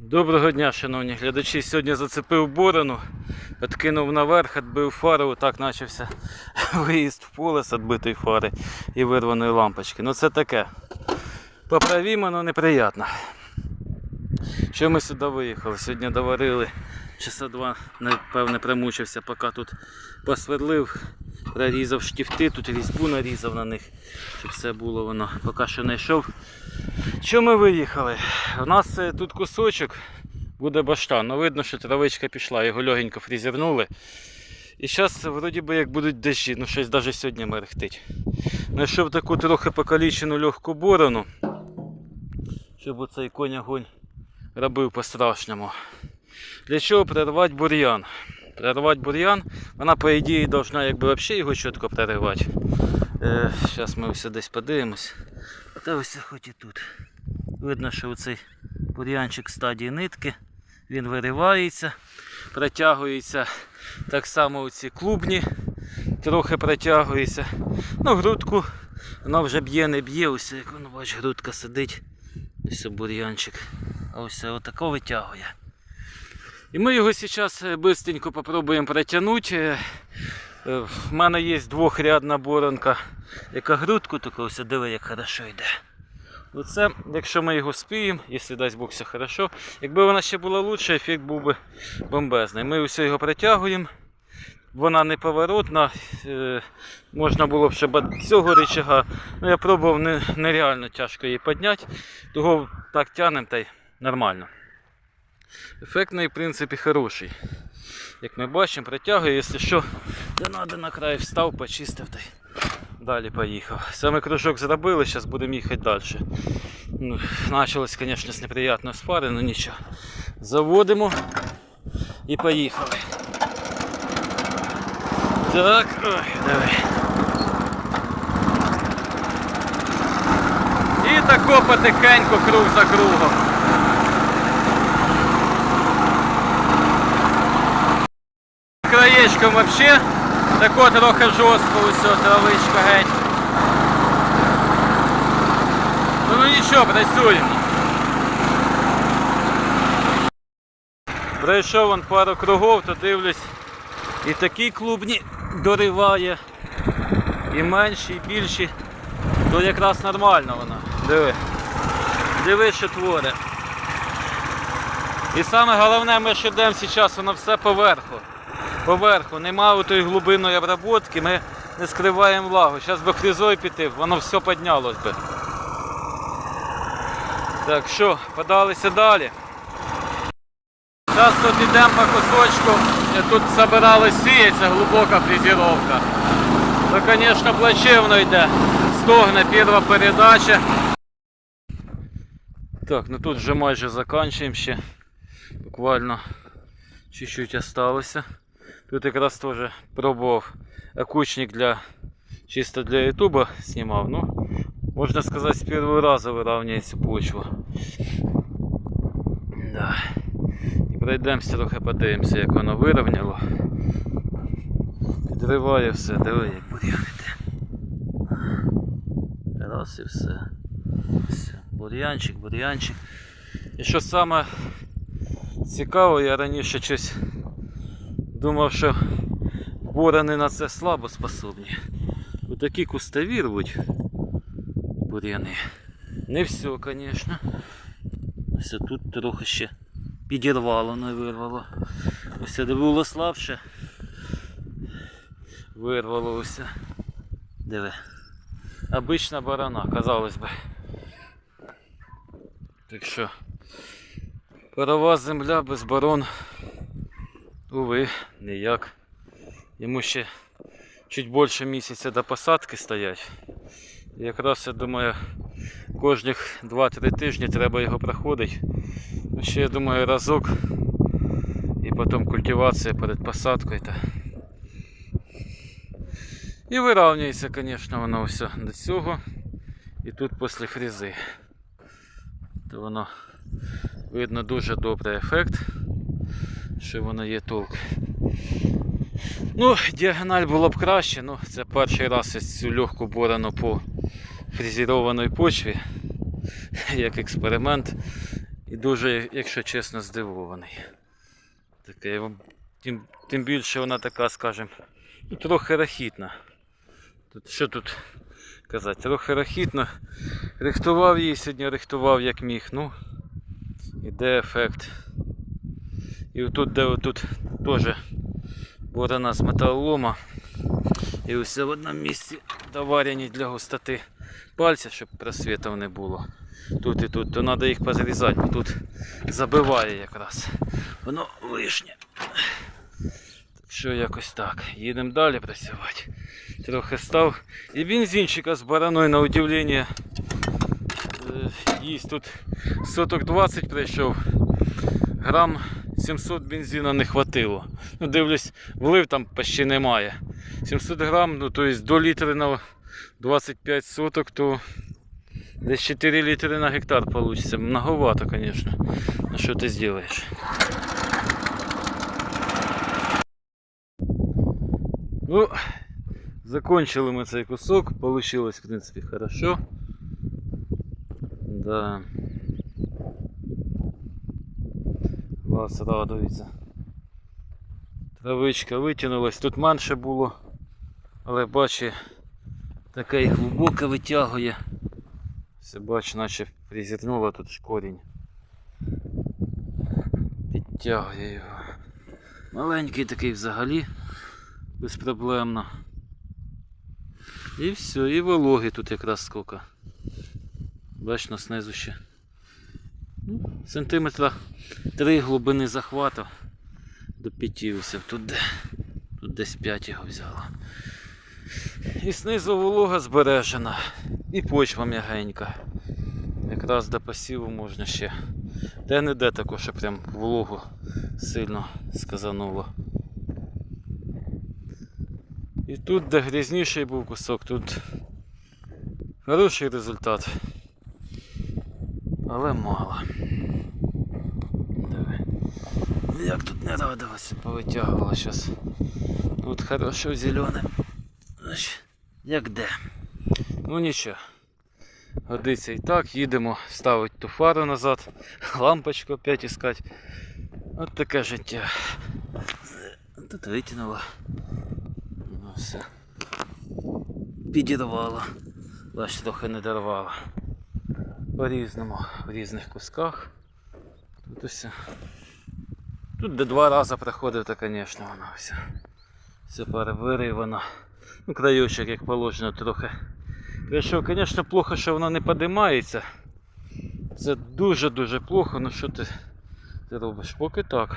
Доброго дня, шановні глядачі. Сьогодні зацепив борону, відкинув наверх, відбив фару, так почався виїзд в поле з відбитої фари і вирваної лампочки. Ну це таке. Поправімо, але неприємно. Що ми сюди виїхали? Сьогодні доварили часа два, напевне, примучився, поки тут посверлив, прорізав штифти, тут різьбу нарізав на них, щоб все було воно. Поки що не йшов. Що ми виїхали? У нас е, тут кусочок буде баштан. Ну, видно, що травичка пішла, його легенько фрізернули. І зараз, вроді би, як будуть дощі, ну щось навіть сьогодні мерехтить. Знайшов таку трохи покалічену легку борону, щоб оцей конь огонь робив по-страшному. Для чого прервати бур'ян? Прервати бур'ян, вона, по ідеї, повинна якби взагалі його чітко проривати. Е, Зараз ми все десь подивимось. Та ось хоч і тут. Видно, що оцей бур'янчик стадії нитки, він виривається, протягується так само оці клубні, трохи протягується. Ну, грудку, вона вже б'є, не б'є, ось як воно бач, грудка сидить. Ось бур'янчик. А ось отако витягує. І ми його зараз швидко попробуємо протягнути. Е, е, В мене є двохрядна боронка, яка грудку таку, ось диви, як хорошо йде. Оце, якщо ми його спіємо, якщо дасть Бог все хорошо. Якби вона ще була лучше, ефект був би бомбезний. Ми все його притягуємо. Вона не поворотна, е, можна було б ще цього рычага. Ну, я пробував не, нереально тяжко її підняти, того так тягнемо та й нормально. Ефектний, в принципі, хороший. Як ми бачимо, притягує, якщо що, де надо на край встав, почистив та й далі поїхав. Саме кружок зробили, зараз будемо їхати далі. Ну, Почалось, звісно, з неприємної спари, але нічого. Заводимо і поїхали. Так, ой, давай. І тако потихеньку круг за кругом. Краєчком вообще тако трохи жорстко ось травичка геть. Ну, ну нічого, працюємо. Пройшов вон пару кругов, то дивлюсь, і такі клубні дориває, і менші, і більші, то якраз нормально вона. Диви. Диви, що творить. І саме головне, ми ще йдемо зараз, воно все поверху. Поверху, немає тої глибинної обробки, ми не скриваємо влагу. Зараз би фрізою піти, воно все піднялось би. Так що, подалися далі. Зараз тут йдемо по кусочку, тут збиралась сіється глибока фрезеровка. То, звісно, плачевно йде. Стогне перша передача. Так, ну тут вже майже закінчуємо ще. Буквально чуть-чуть осталося. Тут якраз теж пробував окучник для чисто для ютуба знімав. Ну, можна сказати, з першого разу вирівнює цю почву. Да. І пройдемося трохи подивимося, як воно вирівняло. Підриває все, диви, як бур'янити. Раз і все. все. Бур'янчик, бур'янчик. І що саме цікаво, я раніше щось думав, що борони на це слабо способні. Отакі кустові рвуть бур'яни. Не все, звісно. Ось тут трохи ще підірвало, не вирвало. Ось де було слабше. Вирвало ось. Диви. Обична барана, казалось би. Так що парова земля без барон. Уви, ніяк. Йому ще чуть більше місяця до посадки стоять. І Якраз я думаю, кожних 2-3 тижні треба його проходити. Ще я думаю разок. І потім культивація перед посадкою. Та. І вирівнюється, звісно, воно все до цього. І тут після фрізи. То воно видно дуже добрий ефект, що воно є толк. Ну, діагональ було б краще, ну це перший раз я цю легку борону по фрезерованій почві, як експеримент. І дуже, якщо чесно, здивований. Таке, тим, тим більше вона така, скажем, ну, трохи рахітна. Тут, що тут казати, трохи рахітна. Рихтував її сьогодні, рихтував як міг. Ну, іде ефект. І отут, де отут теж борона з металолома. І усе в одному місці доварені для густоти пальця, щоб просвітів не було. Тут і тут, то треба їх позрізати, бо тут забиває якраз. Воно лишнє. Так що якось так. Їдемо далі працювати. Трохи став. І бензинчика з бараною на удивлення. е, Їсть тут соток 20 прийшов. Грам 700 бензина не хватило. Ну, дивлюсь, влив там почти немає. 700 грам, ну то есть до літри на 25 соток, то десь 4 літри на гектар получится. Многовато, конечно. Ну що ти зробиш? Ну, закончили ми цей кусок. Получилось, в принципе, хорошо. Да. Вас радується. Травичка витягнулась, тут менше було, але бачи, таке і глибоке витягує. Все бачу, наче призірнуло тут корінь. Підтягує його. Маленький такий взагалі безпроблемно. І все, і вологи тут якраз скільки. Бачно знизу ще. Сантиметра три глибини захвату до 5 ось тут, тут десь 5 його взяло. І знизу волога збережена, і почва м'ягенька. Якраз до посіву можна ще. Де не де також, що прям вологу сильно сказануло. І тут, де грізніший був кусок, тут хороший результат. Але мало. Диви. Як тут не радуватися, повитягувало зараз. Тут хорошо зелене. Як де. Ну нічого. Годиться і так, їдемо ставити ту фару назад, лампочку опять іскати. От таке життя. Тут витягнуло. Ну все. Підірвало. Бач, трохи не дорвало. По-різному, в різних кусках. Тут усе. Тут де два рази приходив, то, звісно, воно все. Все перевиривано. Ну, краючок, як положено, трохи. Прийшов, звісно, плохо, що воно не підіймається. Це дуже-дуже плохо, ну що ти, ти робиш? Поки так.